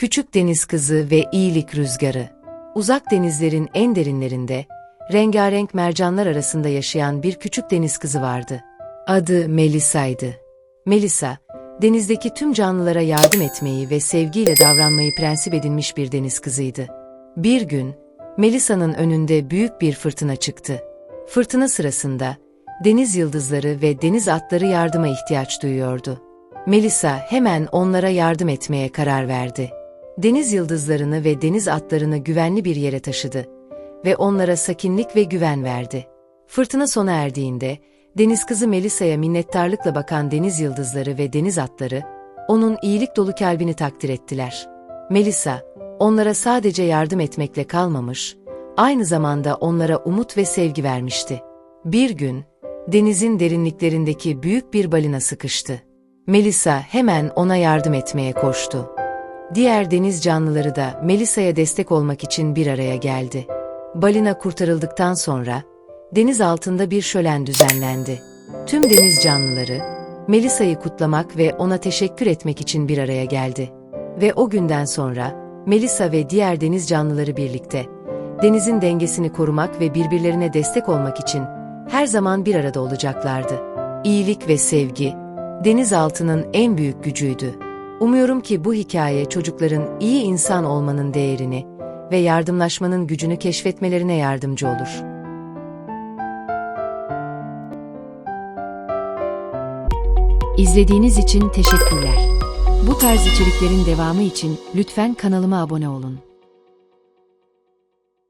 Küçük deniz kızı ve iyilik rüzgarı. Uzak denizlerin en derinlerinde, rengarenk mercanlar arasında yaşayan bir küçük deniz kızı vardı. Adı Melisa'ydı. Melisa, denizdeki tüm canlılara yardım etmeyi ve sevgiyle davranmayı prensip edinmiş bir deniz kızıydı. Bir gün, Melisa'nın önünde büyük bir fırtına çıktı. Fırtına sırasında, deniz yıldızları ve deniz atları yardıma ihtiyaç duyuyordu. Melisa hemen onlara yardım etmeye karar verdi. Deniz yıldızlarını ve deniz atlarını güvenli bir yere taşıdı ve onlara sakinlik ve güven verdi. Fırtına sona erdiğinde, deniz kızı Melisa'ya minnettarlıkla bakan deniz yıldızları ve deniz atları, onun iyilik dolu kalbini takdir ettiler. Melisa, onlara sadece yardım etmekle kalmamış, aynı zamanda onlara umut ve sevgi vermişti. Bir gün, denizin derinliklerindeki büyük bir balina sıkıştı. Melisa hemen ona yardım etmeye koştu. Diğer deniz canlıları da Melisa'ya destek olmak için bir araya geldi. Balina kurtarıldıktan sonra deniz altında bir şölen düzenlendi. Tüm deniz canlıları Melisa'yı kutlamak ve ona teşekkür etmek için bir araya geldi. Ve o günden sonra Melisa ve diğer deniz canlıları birlikte denizin dengesini korumak ve birbirlerine destek olmak için her zaman bir arada olacaklardı. İyilik ve sevgi denizaltının en büyük gücüydü. Umuyorum ki bu hikaye çocukların iyi insan olmanın değerini ve yardımlaşmanın gücünü keşfetmelerine yardımcı olur. İzlediğiniz için teşekkürler. Bu tarz içeriklerin devamı için lütfen kanalıma abone olun.